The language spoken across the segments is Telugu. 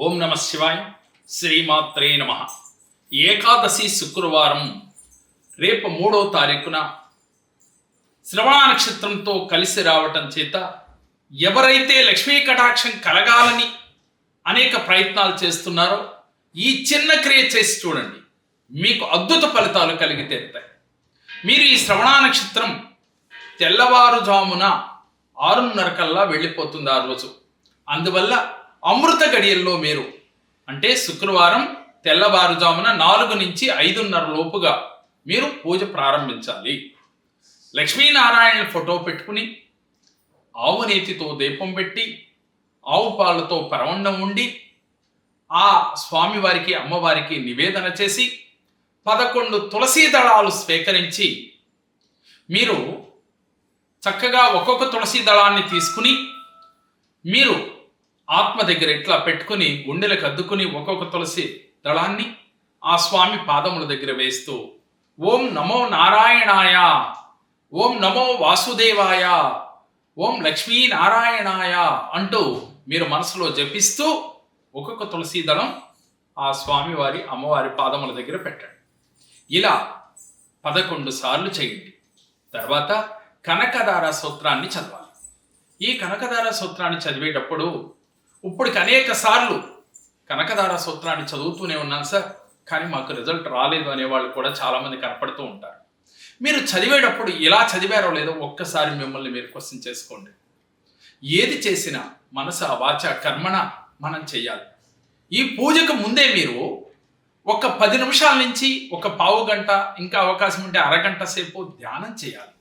ఓం నమ శివాయ్ శ్రీమాత్రే నమ. ఏకాదశి శుక్రవారం రేపు మూడో తారీఖున శ్రవణ నక్షత్రంతో కలిసి రావటం చేత ఎవరైతే లక్ష్మీ కటాక్షం కలగాలని అనేక ప్రయత్నాలు చేస్తున్నారో ఈ చిన్న క్రియ చేసి చూడండి. మీకు అద్భుత ఫలితాలు కలిగి మీరు ఈ శ్రవణ నక్షత్రం తెల్లవారుజామున ఆరున్నర కల్లా వెళ్ళిపోతుంది ఆ రోజు. అందువల్ల అమృత గడియల్లో మీరు. అంటే శుక్రవారం తెల్లవారుజామున నాలుగు నుంచి ఐదున్నర లోపుగా మీరు పూజ ప్రారంభించాలి. లక్ష్మీనారాయణ ఫోటో పెట్టుకుని ఆవు నేతితో దీపం పెట్టి ఆవు పాలతో పరవండం ఉండి ఆ స్వామివారికి అమ్మవారికి నివేదన చేసి పదకొండు తులసీ దళాలు స్వీకరించి మీరు చక్కగా ఒక్కొక్క తులసీ దళాన్ని తీసుకుని మీరు ఆత్మ దగ్గర ఇట్లా పెట్టుకుని గుండెలకు అద్దుకుని ఒక్కొక్క తులసి దళాన్ని ఆ స్వామి పాదముల దగ్గర వేస్తూ ఓం నమో నారాయణాయ ఓం నమో వాసుదేవాయ ఓం లక్ష్మీ నారాయణాయ అంటూ మీరు మనసులో జపిస్తూ ఒక్కొక్క తులసి దళం ఆ స్వామివారి అమ్మవారి పాదముల దగ్గర పెట్టండి. ఇలా పదకొండు సార్లు చేయండి. తర్వాత కనకదార సూత్రాన్ని చదవాలి. ఈ కనకదార సూత్రాన్ని చదివేటప్పుడు ఇప్పటికి అనేక సార్లు కనకదార సూత్రాన్ని చదువుతూనే ఉన్నాను సార్ కానీ మాకు రిజల్ట్ రాలేదు అనేవాళ్ళు కూడా చాలామంది కనపడుతూ ఉంటారు. మీరు చదివేటప్పుడు ఎలా చదివారో లేదో ఒక్కసారి మిమ్మల్ని మీరు క్వశ్చన్ చేసుకోండి. ఏది చేసినా మనస వాచ కర్మణ మనం చెయ్యాలి ఈ పూజకు ముందే మీరు ఒక పది నిమిషాల నుంచి ఒక పావు గంట ఇంకా అవకాశం ఉంటే అరగంట సేపు ధ్యానం చేయాలి.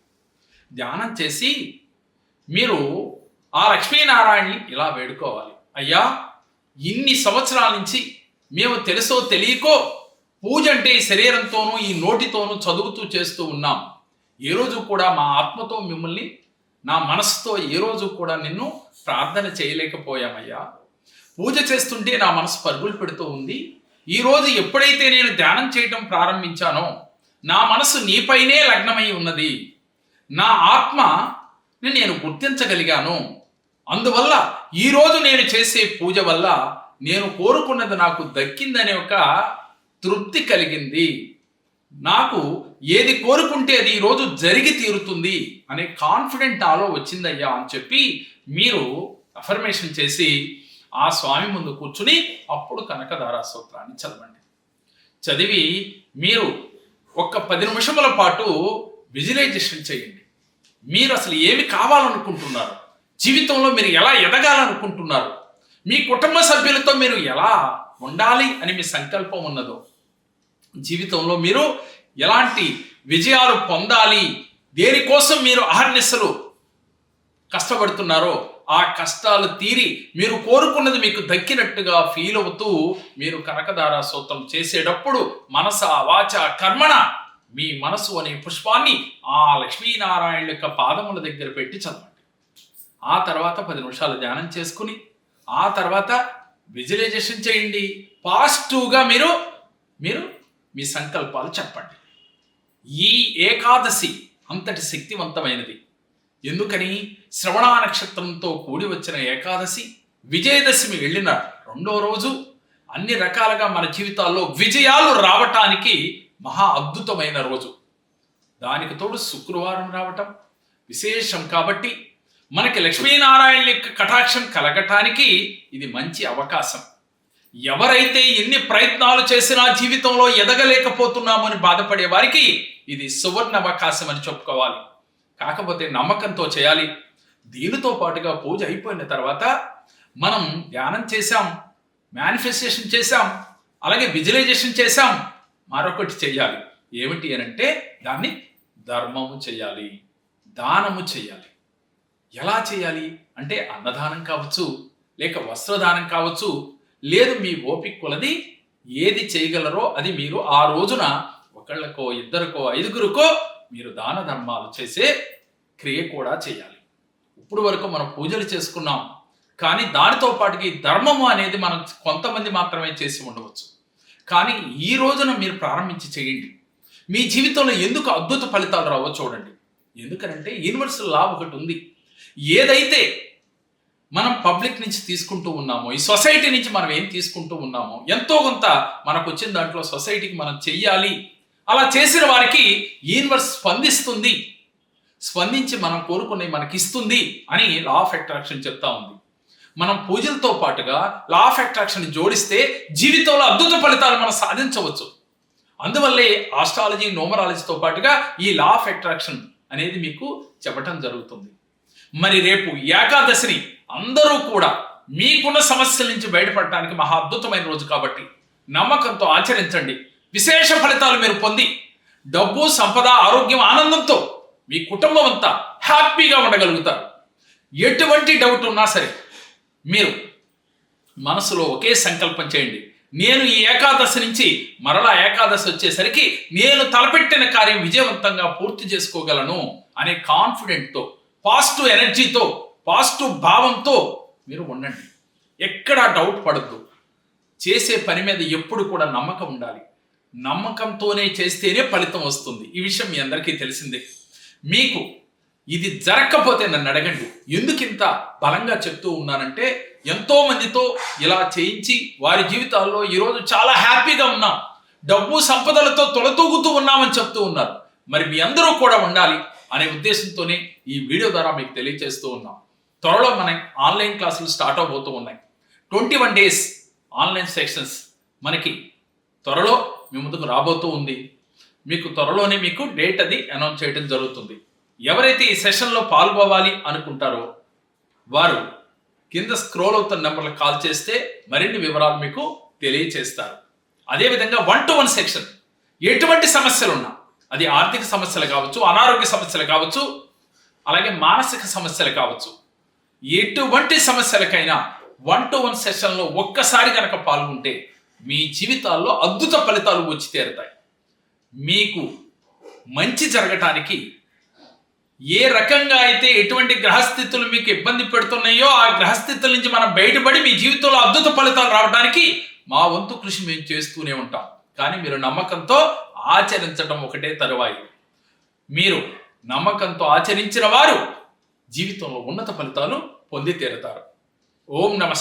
ధ్యానం చేసి మీరు ఆ లక్ష్మీనారాయణని ఇలా వేడుకోవాలి. అయ్యా ఇన్ని సంవత్సరాల నుంచి మేము తెలుసో తెలియకో పూజ అంటే ఈ శరీరంతోనూ ఈ నోటితోనూ చదువుతూ చేస్తూ ఉన్నాం. ఏ రోజు కూడా మా ఆత్మతో మిమ్మల్ని నా మనసుతో ఏ రోజు కూడా నిన్ను ప్రార్థన చేయలేకపోయామయ్యా. పూజ చేస్తుంటే నా మనసు పరుగులు పెడుతూ ఉంది. ఈరోజు ఎప్పుడైతే నేను ధ్యానం చేయటం ప్రారంభించానో నా మనసు నీపైనే లగ్నమై ఉన్నది. నా ఆత్మని నేను గుర్తించగలిగాను. అందువల్ల ఈరోజు నేను చేసే పూజ వల్ల నేను కోరుకున్నది నాకు దక్కిందనే ఒక తృప్తి కలిగింది. నాకు ఏది కోరుకుంటే అది ఈరోజు జరిగి తీరుతుంది అనే కాన్ఫిడెంట్ ఆలో వచ్చిందయ్యా అని చెప్పి మీరు అఫర్మేషన్ చేసి ఆ స్వామి ముందు కూర్చుని అప్పుడు కనకదారా సూత్రాన్ని చదవండి. చదివి మీరు ఒక్క పది నిమిషముల పాటు విజువలైజేషన్ చేయండి. మీరు అసలు ఏమి కావాలనుకుంటున్నారు? జీవితంలో మీరు ఎలా ఎదగాలనుకుంటున్నారు? మీ కుటుంబ సభ్యులతో మీరు ఎలా ఉండాలి అని మీ సంకల్పం ఉన్నదో? జీవితంలో మీరు ఎలాంటి విజయాలు పొందాలి? దేనికోసం మీరు అహర్నిశలు కష్టపడుతున్నారో ఆ కష్టాలు తీరి మీరు కోరుకున్నది మీకు దక్కినట్టుగా ఫీల్ అవుతూ మీరు కనకదార సూత్రం చేసేటప్పుడు మనస వాచ కర్మణ మీ మనసు అనే పుష్పాన్ని ఆ లక్ష్మీనారాయణ యొక్క పాదముల దగ్గర పెట్టి చదవండి. ఆ తర్వాత పది నిమిషాలు ధ్యానం చేసుకుని ఆ తర్వాత విజువలైజేషన్ చేయండి. పాజిటివ్గా మీరు మీరు మీ సంకల్పాలు చెప్పండి. ఈ ఏకాదశి అంతటి శక్తివంతమైనది. ఎందుకని? శ్రవణ నక్షత్రంతో కూడి వచ్చిన ఏకాదశి విజయదశమి వెళ్ళిన రెండో రోజు అన్ని రకాలుగా మన జీవితాల్లో విజయాలు రావటానికి మహా అద్భుతమైన రోజు. దానికి తోడు శుక్రవారం రావటం విశేషం కాబట్టి మనకి లక్ష్మీనారాయణ యొక్క కటాక్షం కలగటానికి ఇది మంచి అవకాశం. ఎవరైతే ఎన్ని ప్రయత్నాలు చేసినా జీవితంలో ఎదగలేకపోతున్నామని బాధపడే వారికి ఇది సువర్ణ అవకాశం అని చెప్పుకోవాలి. కాకపోతే నమ్మకంతో చేయాలి. దీనితో పాటుగా పూజ అయిపోయిన తర్వాత మనం ధ్యానం చేశాం మేనిఫెస్టేషన్ చేశాం అలాగే విజువలైజేషన్ చేశాం మరొకటి చేయాలి. ఏమిటి అని అంటే దాన్ని ధర్మము చేయాలి. దానము చేయాలి. ఎలా చేయాలి? అంటే అన్నదానం కావచ్చు లేక వస్త్రదానం కావచ్చు లేదు మీ ఓపిక కొలది ఏది చేయగలరో అది మీరు ఆ రోజున ఒకళ్ళకో ఇద్దరికో ఐదుగురికో మీరు దాన ధర్మాలు చేసే క్రియ కూడా చేయాలి. ఇప్పుడు వరకు మనం పూజలు చేసుకున్నాం. కానీ దానితో పాటుకి ధర్మము అనేది మనం కొంతమంది మాత్రమే చేసి ఉండవచ్చు. కానీ ఈ రోజున మీరు ప్రారంభించి చేయండి. మీ జీవితంలో ఎందుకు అద్భుత ఫలితాలు రావో చూడండి. ఎందుకనంటే యూనివర్సల్ లా ఒకటి ఉంది. ఏదైతే మనం పబ్లిక్ నుంచి తీసుకుంటూ ఉన్నామో ఈ సొసైటీ నుంచి మనం ఏం తీసుకుంటూ ఉన్నామో ఎంతో కొంత మనకు వచ్చిన దాంట్లో సొసైటీకి మనం చెయ్యాలి. అలా చేసిన వారికి యూనివర్స్ స్పందిస్తుంది. స్పందించి మనం కోరుకునే మనకి ఇస్తుంది అని లా ఆఫ్ అట్రాక్షన్ చెప్తా ఉంది. మనం పూజలతో పాటుగా లా ఆఫ్ అట్రాక్షన్ జోడిస్తే జీవితంలో అద్భుత ఫలితాలు మనం సాధించవచ్చు. అందువల్లే ఆస్ట్రాలజీ నోమరాలజీతో పాటుగా ఈ లా ఆఫ్ అట్రాక్షన్ అనేది మీకు చెప్పటం జరుగుతుంది. మరి రేపు ఏకాదశిని అందరూ కూడా మీకున్న సమస్యల నుంచి బయటపడటానికి మహా అద్భుతమైన రోజు కాబట్టి నమ్మకంతో ఆచరించండి. విశేష ఫలితాలు మీరు పొంది డబ్బు సంపద ఆరోగ్యం ఆనందంతో మీ కుటుంబం అంతా హ్యాపీగా ఉండగలుగుతారు. ఎటువంటి డౌట్ ఉన్నా సరే మీరు మనసులో ఒకే సంకల్పం చేయండి. నేను ఈ ఏకాదశి నుంచి మరలా ఏకాదశి వచ్చేసరికి నేను తలపెట్టిన కార్యం విజయవంతంగా పూర్తి చేసుకోగలను అనే కాన్ఫిడెంట్తో పాజిటివ్ ఎనర్జీతో పాజిటివ్ భావంతో మీరు ఉండండి. ఎక్కడా డౌట్ పడద్దు. చేసే పని మీద ఎప్పుడు కూడా నమ్మకం ఉండాలి. నమ్మకంతోనే చేస్తేనే ఫలితం వస్తుంది. ఈ విషయం మీ అందరికీ తెలిసిందే. మీకు ఇది జరగకపోతే నన్ను అడగండి. ఎందుకు ఇంత బలంగా చెప్తూ ఉన్నానంటే ఎంతో మందితో ఇలా చేయించి వారి జీవితాల్లో ఈరోజు చాలా హ్యాపీగా ఉన్నాం. డబ్బు సంపదలతో తొలతూగుతూ ఉన్నామని చెప్తూ ఉన్నారు. మరి మీ అందరూ కూడా ఉండాలి. అనే ఉద్దేశంతోనే ఈ వీడియో ద్వారా మీకు తెలియజేస్తూ ఉన్నాం. త్వరలో మన ఆన్లైన్ క్లాసులు స్టార్ట్ అవబోతూ ఉన్నాయి. Twenty one days online sections మనకి త్వరలో మీ ముందుకు రాబోతూ ఉంది. మీకు త్వరలోనే మీకు డేట్ అది అనౌన్స్ చేయడం జరుగుతుంది. ఎవరైతే ఈ సెషన్లో పాల్గొవాలి అనుకుంటారో వారు కింద స్క్రోల్ అవుతున్న నెంబర్లకు కాల్ చేస్తే మరిన్ని వివరాలు మీకు తెలియచేస్తారు. అదేవిధంగా వన్ టు వన్ సెక్షన్ ఎటువంటి సమస్యలు ఉన్నా అది ఆర్థిక సమస్యలు కావచ్చు అనారోగ్య సమస్యలు కావచ్చు అలాగే మానసిక సమస్యలు కావచ్చు. ఎటువంటి సమస్యలకైనా వన్ టు వన్ సెషన్లో ఒక్కసారి కనుక పాల్గొంటే మీ జీవితాల్లో అద్భుత ఫలితాలు వచ్చి తీరుతాయి. మీకు మంచి జరగటానికి ఏ రకంగా అయితే ఎటువంటి గ్రహస్థితులు మీకు ఇబ్బంది పెడుతున్నాయో ఆ గ్రహస్థితుల నుంచి మనం బయటపడి మీ జీవితంలో అద్భుత ఫలితాలు రావడానికి మా వంతు కృషి మేము చేస్తూనే ఉంటాం. కానీ మీరు నమ్మకంతో ఆచరించడం ఒకటే తరువాయి. మీరు నమ్మకంతో ఆచరించిన వారు జీవితంలో ఉన్నత ఫలితాలు పొంది తీరుతారు. ఓం నమ